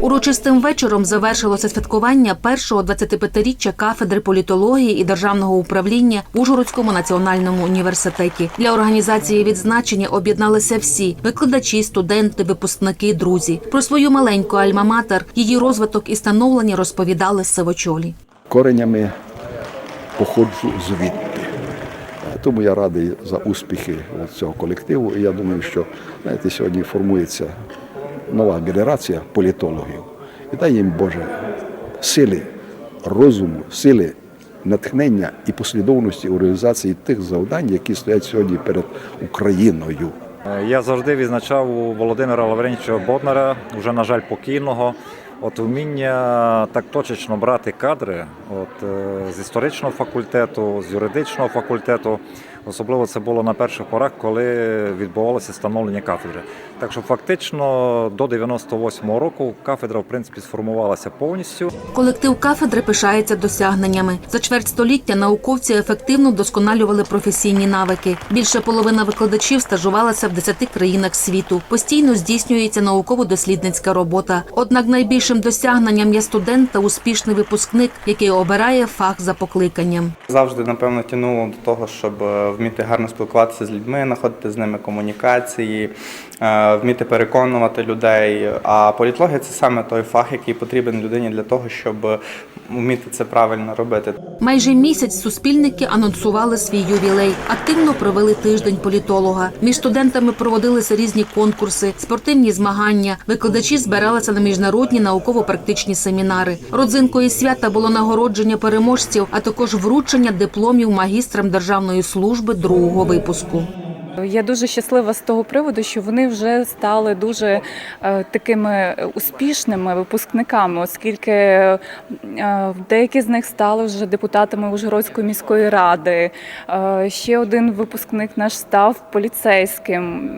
Урочистим вечором завершилося святкування першого 25-річчя кафедри політології і державного управління в Ужгородському національному університеті. Для організації відзначення об'єдналися всі викладачі, студенти, випускники, друзі. Про свою маленьку альма-матер, її розвиток і становлення розповідали сивочолі. коренями походжу звідти. Тому я радий за успіхи цього колективу. І я думаю, що знаєте, сьогодні формується нова генерація політологів. І дай їм Боже сили, розуму, сили, натхнення і послідовності у реалізації тих завдань, які стоять сьогодні перед Україною. Е, Я завжди відзначав у Володимира Лавренча Боднара, вже, на жаль, покійного. От вміння так точечно брати кадри от, е, з історичного факультету, з юридичного факультету. Особливо це було на перших порах, коли відбувалося становлення кафедри. Так що фактично до 98-го року кафедра в принципі сформувалася повністю. Колектив кафедри пишається досягненнями. За чверть століття науковці ефективно вдосконалювали професійні навики. Більше половина викладачів стажувалася в 10 країнах світу. Постійно здійснюється науково-дослідницька робота. Однак найбільшим досягненням є студент та успішний випускник, який обирає фах за покликанням. Завжди, напевно, тянуло до того, щоб е, вміти гарно спілкуватися з людьми, знаходити з ними комунікації, е, вміти переконувати людей. А політологія це саме той фах, який потрібен людині для того, щоб вміти це правильно робити. Майже місяць суспільники анонсували свій ювілей. Активно провели тиждень політолога. Між студентами проводилися різні конкурси, спортивні змагання. Викладачі збиралися на міжнародні науково-практичні семінари. Родзинкою свята було нагородження переможців, а також вручення дипломів магістрам державної служби другого випуску. Я дуже щаслива з того приводу, що вони вже стали дуже е, такими успішними випускниками, оскільки е, деякі з них стали вже депутатами Ужгородської міської ради. Е, ще один випускник наш став поліцейським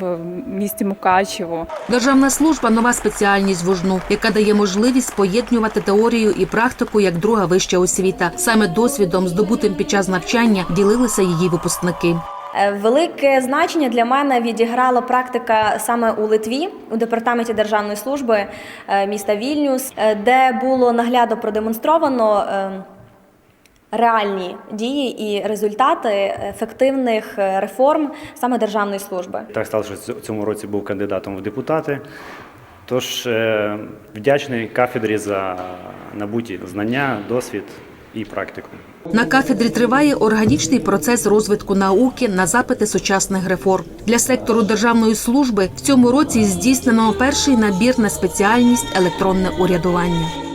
в місті Мукачево. Державна служба нова спеціальність в УЖНУ, яка дає можливість поєднувати теорію і практику як друга вища освіта. Саме досвідом, здобутим під час навчання, ділилися її випускники. Е, Велике значення для мене відіграла практика саме у Литві у департаменті державної служби е, міста Вільнюс, е, де було наглядно продемонстровано реальні дії і результати ефективних реформ саме державної служби. Так сталося, що в цьому році був кандидатом в депутати. Тож вдячний кафедрі за набуті знання, досвід і практику. На кафедрі триває органічний процес розвитку науки на запити сучасних реформ. Для сектору державної служби в цьому році здійснено перший набір на спеціальність електронне урядування.